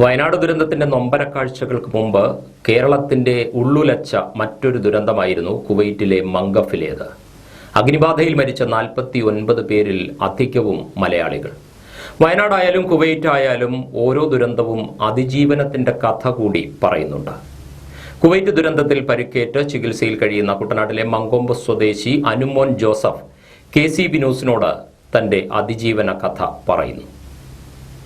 വയനാട് ദുരന്തത്തിന്റെ നൊമ്പര കാഴ്ചകൾക്ക് മുമ്പ് കേരളത്തിന്റെ ഉള്ളുലച്ച മറ്റൊരു ദുരന്തമായിരുന്നു കുവൈറ്റിലെ മംഗഫിലേത്. അഗ്നിബാധയിൽ മരിച്ച നാൽപ്പത്തി ഒൻപത് പേരിൽ അധികവും മലയാളികൾ. വയനാടായാലും കുവൈറ്റ് ആയാലും ഓരോ ദുരന്തവും അതിജീവനത്തിന്റെ കഥ കൂടി പറയുന്നുണ്ട്. കുവൈറ്റ് ദുരന്തത്തിൽ പരിക്കേറ്റ് ചികിത്സയിൽ കഴിയുന്ന കുട്ടനാട്ടിലെ മങ്കൊമ്പ് സ്വദേശി Anumon Joseph K C B ന്യൂസിനോട് തന്റെ അതിജീവന കഥ പറയുന്നു.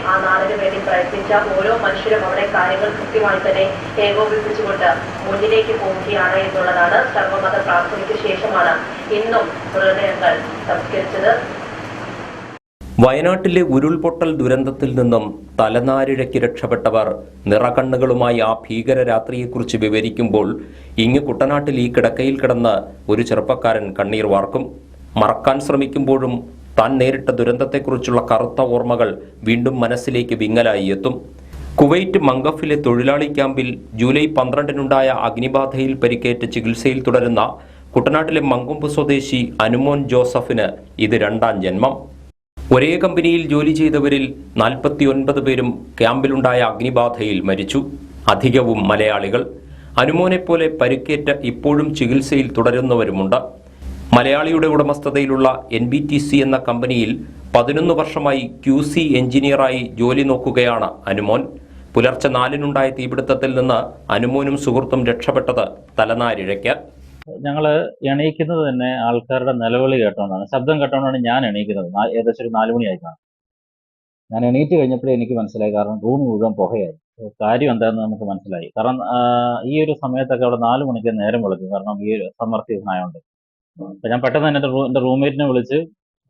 ആ നാടിന് വേണ്ടി പ്രയത്നിച്ച ഓരോ മനുഷ്യരും അവിടെ കാര്യങ്ങൾ കൃത്യമായി തന്നെ ഏകോപിപ്പിച്ചുകൊണ്ട് മുന്നിലേക്ക് പോവുകയാണ് എന്നുള്ളതാണ് സർവമത പ്രാർത്ഥനയ്ക്ക് ശേഷമാണ് ഇന്നും മൃതദേഹങ്ങൾ സംസ്കരിച്ചത്. വയനാട്ടിലെ ഉരുൾപൊട്ടൽ ദുരന്തത്തിൽ നിന്നും തലനാരിഴയ്ക്ക് രക്ഷപ്പെട്ടവർ നിറകണ്ണുകളുമായി ആ ഭീകര രാത്രിയെക്കുറിച്ച് വിവരിക്കുമ്പോൾ ഇങ്ങ് കുട്ടനാട്ടിൽ ഈ കിടക്കയിൽ കിടന്ന് ഒരു ചെറുപ്പക്കാരൻ കണ്ണീർ വാർക്കും. മറക്കാൻ ശ്രമിക്കുമ്പോഴും താൻ നേരിട്ട ദുരന്തത്തെക്കുറിച്ചുള്ള കറുത്ത ഓർമ്മകൾ വീണ്ടും മനസ്സിലേക്ക് വിങ്ങലായി എത്തും. കുവൈറ്റ് മംഗഫിലെ തൊഴിലാളി ക്യാമ്പിൽ ജൂലൈ പന്ത്രണ്ടിനുണ്ടായ അഗ്നിബാധയിൽ പരിക്കേറ്റ് ചികിത്സയിൽ തുടരുന്ന കുട്ടനാട്ടിലെ മങ്കൊമ്പ് സ്വദേശി അനുമോൻ ജോസഫിന് ഇത് രണ്ടാം ജന്മം. ഒരേ കമ്പനിയിൽ ജോലി ചെയ്തവരിൽ നാൽപ്പത്തിയൊൻപത് പേരും ക്യാമ്പിലുണ്ടായ അഗ്നിബാധയിൽ മരിച്ചു. അധികവും മലയാളികൾ. അനുമോനെപ്പോലെ പരിക്കേറ്റ ഇപ്പോഴും ചികിത്സയിൽ തുടരുന്നവരുമുണ്ട്. മലയാളിയുടെ ഉടമസ്ഥതയിലുള്ള എൻ ബി ടി സി എന്ന കമ്പനിയിൽ പതിനൊന്ന് വർഷമായി ക്യു സി എഞ്ചിനീയറായി ജോലി നോക്കുകയാണ് അനുമോൻ. പുലർച്ചെ നാലിനുണ്ടായ തീപിടുത്തത്തിൽ നിന്ന് അനുമോനും സുഹൃത്തും രക്ഷപ്പെട്ടത് തലനാരിഴയ്ക്ക്. ഞങ്ങൾ എണീക്കുന്നത് തന്നെ ആൾക്കാരുടെ നിലവിളി കേട്ടോണ്ടാണ്. ശബ്ദം കേട്ടോണ്ടാണ് ഞാൻ എണീക്കുന്നത്. ഏകദേശം ഒരു നാല് മണിയായിട്ടാണ് ഞാൻ എണീറ്റ് കഴിഞ്ഞപ്പോഴേ എനിക്ക് മനസ്സിലായി. കാരണം റൂം മുഴുവൻ പുകയായി. കാര്യം എന്താണെന്ന് നമുക്ക് മനസ്സിലായി. കാരണം ഈ ഒരു സമയത്തൊക്കെ അവിടെ നാല് മണിക്ക് നേരം വിളിക്കും. കാരണം ഈ സമ്മർ സീസൺ ആയതുകൊണ്ട് അപ്പൊ ഞാൻ പെട്ടെന്ന് തന്നെ എന്റെ റൂംമേറ്റിനെ വിളിച്ച്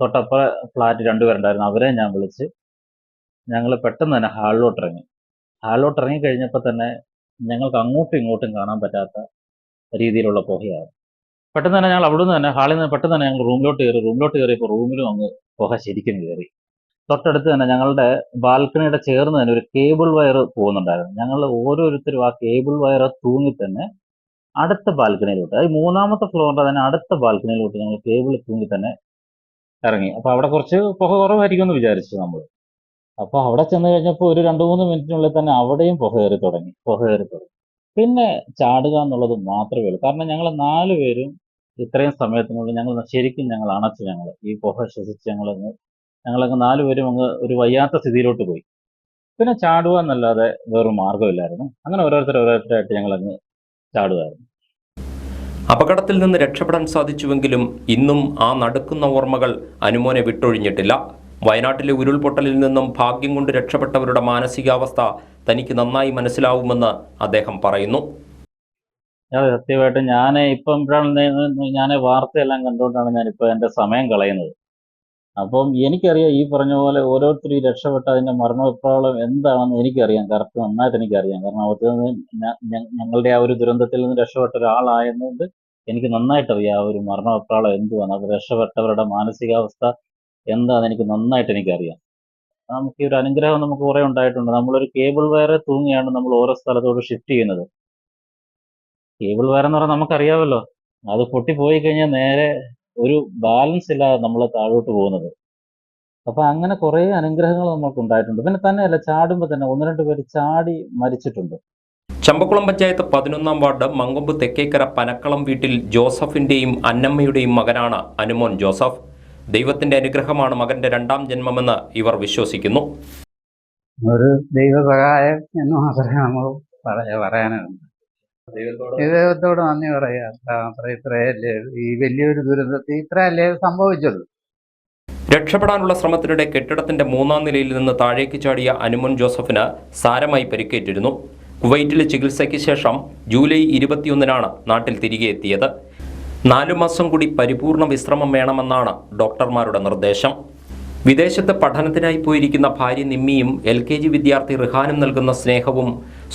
തൊട്ടപ്പ ഫ്ലാറ്റ് രണ്ടുപേരുണ്ടായിരുന്നു. അവരെ ഞാൻ വിളിച്ച് ഞങ്ങൾ പെട്ടെന്ന് തന്നെ ഹാളിലോട്ട് ഇറങ്ങി. ഹാളിലോട്ട് ഇറങ്ങി കഴിഞ്ഞപ്പോൾ തന്നെ ഞങ്ങൾക്ക് അങ്ങോട്ടും ഇങ്ങോട്ടും കാണാൻ പറ്റാത്ത രീതിയിലുള്ള പുകയാണ് പെട്ടെന്ന് തന്നെ ഞങ്ങൾ അവിടുന്ന് തന്നെ ഹാളിൽ നിന്ന് പെട്ടെന്ന് തന്നെ ഞങ്ങൾ റൂമിലോട്ട് കയറി റൂമിലോട്ട് കയറിയപ്പോൾ റൂമിലും അങ്ങ് പുക ശരിക്കും കയറി. തൊട്ടടുത്ത് തന്നെ ഞങ്ങളുടെ ബാൽക്കണിയുടെ ചേർന്ന് തന്നെ ഒരു കേബിൾ വയർ പോകുന്നുണ്ടായിരുന്നു. ഞങ്ങൾ ഓരോരുത്തരും ആ കേബിൾ വയർ തൂങ്ങി തന്നെ അടുത്ത ബാൽക്കണിയിലോട്ട് അതായത് മൂന്നാമത്തെ ഫ്ലോറിന്റെ തന്നെ അടുത്ത ബാൽക്കണിയിലോട്ട് ഞങ്ങൾ കേബിൾ തൂങ്ങി തന്നെ ഇറങ്ങി. അപ്പോൾ അവിടെ കുറച്ച് പുക കുറവായിരിക്കും എന്ന് വിചാരിച്ചു നമ്മൾ അപ്പോൾ അവിടെ ചെന്ന് കഴിഞ്ഞപ്പോൾ ഒരു രണ്ട് മൂന്ന് മിനിറ്റിനുള്ളിൽ തന്നെ അവിടെയും പുക കയറി തുടങ്ങി പുക കയറി തുടങ്ങി. പിന്നെ ചാടുക എന്നുള്ളത് മാത്രമേ ഉള്ളൂ. കാരണം ഞങ്ങൾ നാല് പേരും ഇത്രയും സമയത്തിനുള്ളിൽ ഞങ്ങൾ ശരിക്കും ഞങ്ങൾ അണച്ചു ഞങ്ങൾ ഈ പുക ശ്വസിച്ച് ഞങ്ങൾ ഞങ്ങളങ്ങ് നാലുപേരും അങ്ങ് ഒരു വയ്യാത്ത സ്ഥിതിയിലോട്ട് പോയി. പിന്നെ ചാടുക എന്നല്ലാതെ വേറൊരു മാർഗമില്ലായിരുന്നു. അങ്ങനെ ഓരോരുത്തർ ഓരോരുത്തരായിട്ട് ഞങ്ങൾ അങ്ങ് ചാടുമായിരുന്നു അപകടത്തിൽ നിന്ന് രക്ഷപ്പെടാൻ സാധിച്ചുവെങ്കിലും ഇന്നും ആ നടക്കുന്ന ഓർമ്മകൾ അനുമോനെ വിട്ടൊഴിഞ്ഞിട്ടില്ല. വയനാട്ടിലെ ഉരുൾപൊട്ടലിൽ നിന്നും ഭാഗ്യം കൊണ്ട് രക്ഷപ്പെട്ടവരുടെ മാനസികാവസ്ഥ തനിക്ക് നന്നായി മനസ്സിലാവുമെന്ന് അദ്ദേഹം പറയുന്നു. അതെ സത്യമായിട്ടും ഞാൻ ഇപ്പം ഞാൻ വാർത്തയെല്ലാം കണ്ടുകൊണ്ടാണ് ഞാനിപ്പോൾ എന്റെ സമയം കളയുന്നത്. അപ്പം എനിക്കറിയാം ഈ പറഞ്ഞ പോലെ ഓരോരുത്തർ ഈ രക്ഷപ്പെട്ട അതിന്റെ മരണപ്രാളം എന്താണെന്ന് എനിക്കറിയാം. കറക്റ്റ് നന്നായിട്ട് എനിക്കറിയാം. കാരണം അവർക്ക് ഞങ്ങളുടെ ആ ഒരു ദുരന്തത്തിൽ നിന്ന് രക്ഷപ്പെട്ട ഒരാളായതുകൊണ്ട് എനിക്ക് നന്നായിട്ട് അറിയാം ആ ഒരു മരണപ്രാളം എന്തുവാണ് അവർ രക്ഷപ്പെട്ടവരുടെ മാനസികാവസ്ഥ എന്താണെന്ന് എനിക്ക് നന്നായിട്ട് എനിക്കറിയാം. നമുക്ക് ഈ ഒരു അനുഗ്രഹം നമുക്ക് കുറെ ഉണ്ടായിട്ടുണ്ട്. നമ്മളൊരു കേബിൾ വയറെ തൂങ്ങിയാണ് നമ്മൾ ഓരോ സ്ഥലത്തോട് ഷിഫ്റ്റ് ചെയ്യുന്നത്. കേബിൾ വയർ എന്ന് പറഞ്ഞാൽ നമുക്കറിയാമല്ലോ. അത് പൊട്ടിപ്പോയി കഴിഞ്ഞാൽ നേരെ ഒരു ബാലൻസ് ഇല്ലാതെ നമ്മൾ താഴോട്ട് പോകുന്നത്. അപ്പൊ അങ്ങനെ കുറെ അനുഗ്രഹങ്ങൾ നമുക്ക് ഉണ്ടായിട്ടുണ്ട്. പിന്നെ തന്നെയല്ല ചാടുമ്പോൾ തന്നെ ഒന്ന് രണ്ട് പേര് ചാടി മരിച്ചിട്ടുണ്ട്. ചമ്പക്കുളം പഞ്ചായത്ത് പതിനൊന്നാം വാർഡ് മങ്കൊമ്പ് തെക്കേക്കര പനക്കളം വീട്ടിൽ ജോസഫിന്റെയും അന്നമ്മയുടെയും മകനാണ് അനുമോൻ ജോസഫ്. ദൈവത്തിന്റെ അനുഗ്രഹമാണ് മകന്റെ രണ്ടാം ജന്മമെന്ന് ഇവർ വിശ്വസിക്കുന്നു. ഒരു ദൈവസഹായം എന്ന് മാത്രമേ നമ്മൾ പറയാ പറയാനുള്ളൂ. ദൈവത്തോട് നന്ദി പറയാം. ഇത്രയല്ലേ ഈ വലിയൊരു ദുരന്തത്തിൽ ഇത്രയല്ലേ സംഭവിച്ചത്? രക്ഷപ്പെടാനുള്ള ശ്രമത്തിനിടെ കെട്ടിടത്തിന്റെ മൂന്നാം നിലയിൽ നിന്ന് താഴേക്ക് ചാടിയ അനുമൻ ജോസഫിന് സാരമായി പരിക്കേറ്റിരുന്നു. കുവൈറ്റിലെ ചികിത്സയ്ക്ക് ശേഷം ജൂലൈ ഇരുപത്തിയൊന്നിനാണ് നാട്ടിൽ തിരികെ എത്തിയത്. നാലു മാസം കൂടി പരിപൂർണ വിശ്രമം വേണമെന്നാണ് ഡോക്ടർമാരുടെ നിർദ്ദേശം. വിദേശത്ത് പഠനത്തിനായി പോയിരിക്കുന്ന ഭാര്യ നിമ്മിയും എൽ കെ ജി വിദ്യാർത്ഥി റിഹാനും നൽകുന്ന സ്നേഹവും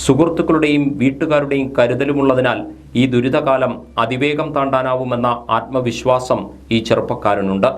സുഹൃത്തുക്കളുടെയും വീട്ടുകാരുടെയും കരുതലുമുള്ളതിനാൽ ഈ ദുരിതകാലം അതിവേഗം താണ്ടാനാവുമെന്ന ആത്മവിശ്വാസം ഈ ചെറുപ്പക്കാരനുണ്ട്.